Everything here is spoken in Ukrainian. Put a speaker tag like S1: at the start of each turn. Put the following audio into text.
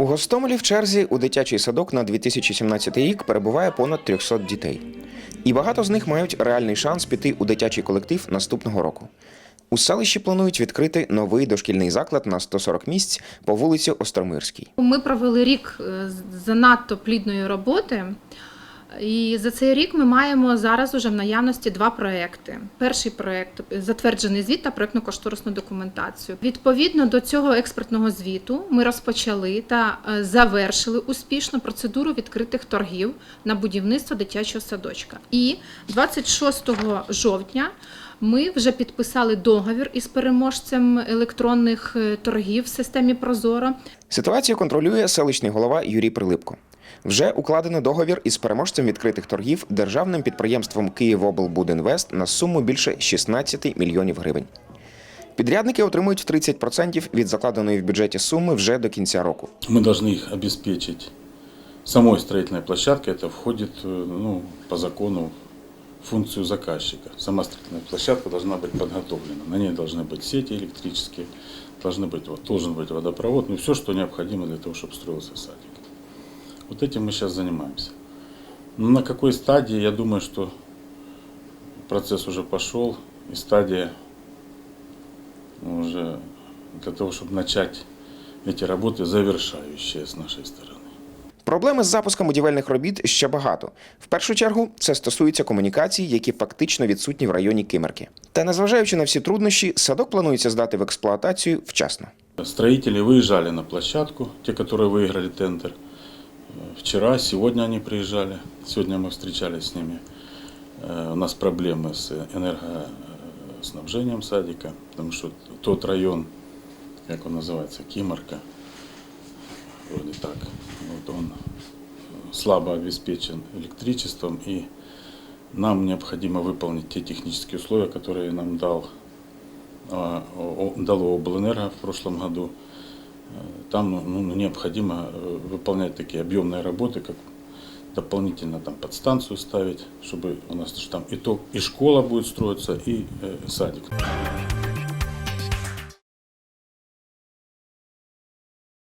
S1: У Гостомелі в черзі у дитячий садок на 2017 рік перебуває понад 300 дітей. І багато з них мають реальний шанс піти у дитячий колектив наступного року. У селищі планують відкрити новий дошкільний заклад на 140 місць по вулиці Остромирській.
S2: Ми провели рік е, занадто плідної роботи. І за цей рік ми маємо зараз уже в наявності два проекти. Перший проект затверджений звіт та проектно-кошторисну документацію. Відповідно до цього експертного звіту ми розпочали та е, завершили успішно процедуру відкритих торгів на будівництво дитячого садочка. І 26 жовтня ми вже підписали договір із переможцем електронних е, торгів в системі Прозоро.
S1: Ситуацію контролює селищний голова Юрій Прилипко. Вже укладено договір із переможцем відкритих торгів державним підприємством «Київоблбудінвест» на суму більше 16 мільйонів гривень. Підрядники отримують 30% від закладеної в бюджеті суми вже до кінця року.
S3: Мы должны их обеспечить самой строительной площадкой. Это входит э, ну, по закону в функцию заказчика. Сама строительная площадка должна быть подготовлена. На ней должны быть сети электрические, должны быть, вот, должен быть водопровод, ну все, что необходимо для того, чтобы строился садик. Вот этим мы сейчас занимаемся. Ну, на какой стадии, я думаю, что процесс уже пошел, и стадия уже для того, чтобы начать эти работы завершающие с нашей стороны.
S1: Проблеми з запуском будівельних робіт ще багато. В першу чергу це стосується комунікацій, які фактично відсутні в районі Кимерки. Та незважаючи на всі труднощі, садок планується здати в експлуатацію вчасно.
S3: Строители выезжали на площадку, те, которые выиграли тендер. Э, Вчера, сегодня они приезжали. Сегодня мы встречались с ними. Э, У нас проблемы с энергоснабжением садика, потому что тот район, как он называется, Киморка, вроде так, вот он э, слабо обеспечен электричеством, и нам необходимо выполнить те технические условия, которые нам дал, а, дало облэнерго в прошлом году. Э, Там ну, ну, необходимо э, выполнять такие объемные работы, как дополнительно там подстанцию ставить, чтобы у нас там и, то, и школа будет строиться, и э, садик.